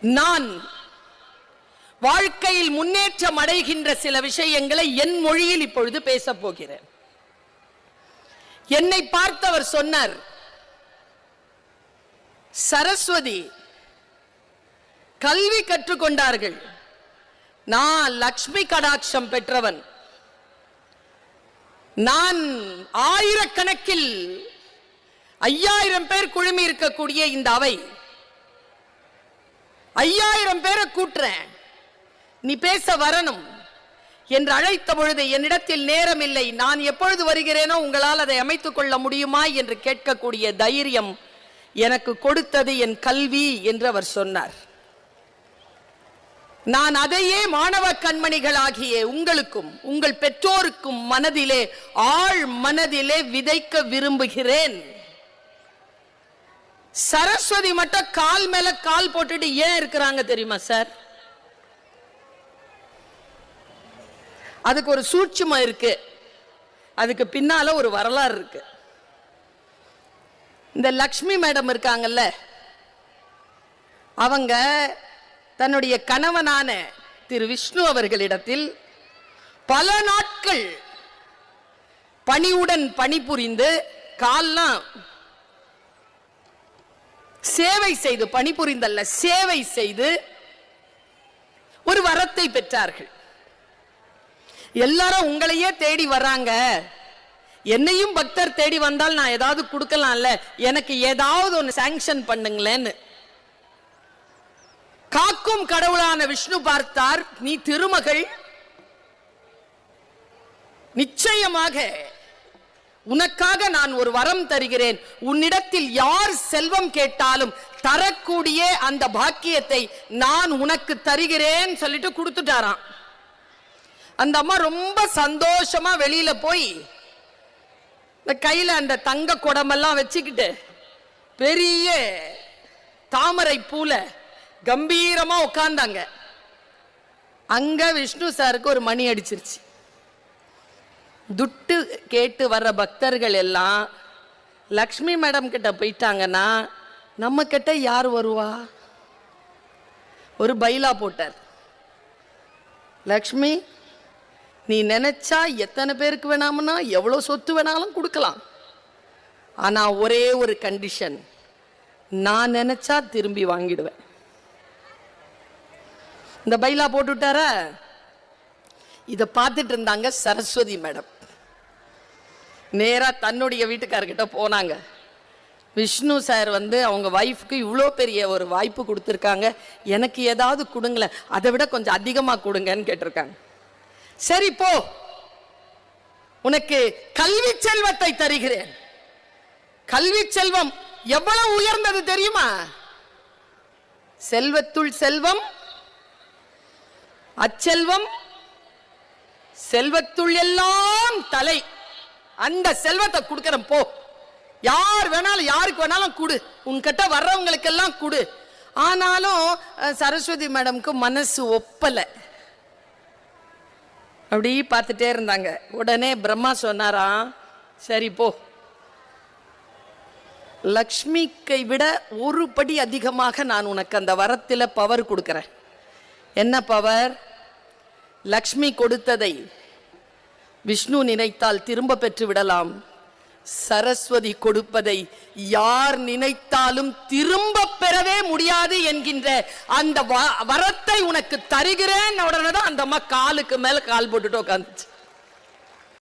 நான் வாழ்க்கையில் முன்னேற்றம் அடைகின்ற சில விஷயங்களை என் மொழியில் இப்பொழுது பேசப் போகிறேன். என்னை பார்த்தவர் சொன்னார் சரஸ்வதி கல்வி கற்றுக்கொண்டார்கள். நான் லக்ஷ்மி கடாட்சம் பெற்றவன். நான் ஆயிரக்கணக்கில் ஐயாயிரம் பேர் குழுமி இருக்கக்கூடிய இந்த அவை. ஐயாயிரம் பேரை கூட்டுறேன். நீ பேச வரணும். என்று அழைத்த பொழுது என்னிடத்தில் நேரம் இல்லை நான் எப்பொழுது வருகிறேனோ உங்களால் அதை அமைத்துக் கொள்ள முடியுமா என்று கேட்கக்கூடிய தைரியம் எனக்கு கொடுத்தது என் கல்வி என்று அவர் சொன்னார். நான் அதையே மாணவ கண்மணிகளாகிய உங்களுக்கும் உங்கள் பெற்றோருக்கும் மனதிலே ஆழ் மனதிலே விதைக்க விரும்புகிறேன். சரஸ்வதி மட்டும் கால் மேல கால் போட்டுட்டு ஏன் இருக்கிறாங்க தெரியுமா சார் அதுக்கு ஒரு சூட்சமா இருக்கு. அதுக்கு பின்னால ஒரு வரலாறு இருக்கு. இந்த லக்ஷ்மி மேடம் இருக்காங்கல்ல அவங்க தன்னுடைய கணவனான திரு விஷ்ணு அவர்களிடத்தில் பல நாட்கள் பணிவுடன் பணிபுரிந்து கால்லாம் சேவை செய்து பணிபுரிந்தல்ல சேவை செய்து ஒரு வரத்தை பெற்றார்கள். எல்லாரும் உங்களையே தேடி வர்றாங்க. என்னையும் பக்தர் தேடி வந்தால் நான் ஏதாவது கொடுக்கலாம்ல? எனக்கு ஏதாவது ஒன்று சாங்ஷன் பண்ணுங்களேன்னு. காக்கும் கடவுளான விஷ்ணு பார்த்தார் நீ திருமகள் நிச்சயமாக உனக்காக நான் ஒரு வரம் தருகிறேன். உன்னிடத்தில் யார் செல்வம் கேட்டாலும் தரக்கூடிய அந்த பாக்கியத்தை நான் உனக்கு தருகிறேன் சொல்லிட்டு கொடுத்துட்டாராம். அந்த அம்மா ரொம்ப சந்தோஷமா வெளியில போய் இந்த கையில அந்த தங்க குடமெல்லாம் வச்சுக்கிட்டு பெரிய தாமரை பூல கம்பீரமா உட்கார்ந்தாங்க அங்க விஷ்ணு சாருக்கு ஒரு மணி அடிச்சிருச்சு. துட்டு கேட்டு வர்ற பக்தர்கள் எல்லாம் லக்ஷ்மி மேடம் கிட்ட போயிட்டாங்கன்னா நம்ம கிட்ட யார் வருவா? ஒரு பைலா போட்டார். லக்ஷ்மி நீ நினைச்சா எத்தனை பேருக்கு வேணாம்னா எவ்வளோ சொத்து வேணாலும் கொடுக்கலாம். ஆனால் ஒரே ஒரு கண்டிஷன் நான் நினச்சா திரும்பி வாங்கிடுவேன். இந்த பைலா போட்டுவிட்டார இதை பார்த்துட்டு இருந்தாங்க சரஸ்வதி மேடம். நேரா தன்னுடைய வீட்டுக்காரர்கிட்ட போனாங்க. விஷ்ணு சார் வந்து அவங்க ஒய்ஃப்க்கு இவ்வளோ பெரிய ஒரு வாய்ப்பு கொடுத்துருக்காங்க. எனக்கு ஏதாவது கொடுங்களேன் அதை விட கொஞ்சம் அதிகமாக கொடுங்கன்னு கேட்டிருக்காங்க. சரி போ. உனக்கு கல்வி செல்வத்தை தருகிறேன். கல்வி செல்வம் எவ்வளவு உயர்ந்தது தெரியுமா? செல்வத்துள் செல்வம் அச்செல்வம் செல்வத்துள் எல்லாம் தலை. அந்த செல்வத்தை கொடுக்கறேன் போ. யார் வேணாலும் யாருக்கு வேணாலும் கொடு. உன்கிட்ட வர்றவங்களுக்கெல்லாம் கொடு. ஆனாலும் சரஸ்வதி மேடம்க்கு மனசு ஒப்பலை. அப்படி பார்த்துட்டே இருந்தாங்க. உடனே பிரம்மா சொன்னாராம் சரி போ. லக்ஷ்மிக்கை விட ஒரு படி அதிகமாக நான் உனக்கு அந்த வரத்தில் பவர் கொடுக்குறேன். என்ன பவர் லக்ஷ்மி கொடுத்ததை விஷ்ணு நினைத்தால் திரும்ப பெற்று விடலாம். சரஸ்வதி கொடுப்பதை யார் நினைத்தாலும் திரும்ப பெறவே முடியாது என்கின்ற அந்த வ- வரத்தை உனக்கு தருகிறேன். உடனே தான் அந்த அம்மா காலுக்கு மேல கால் போட்டுட்டு உட்காந்துச்சு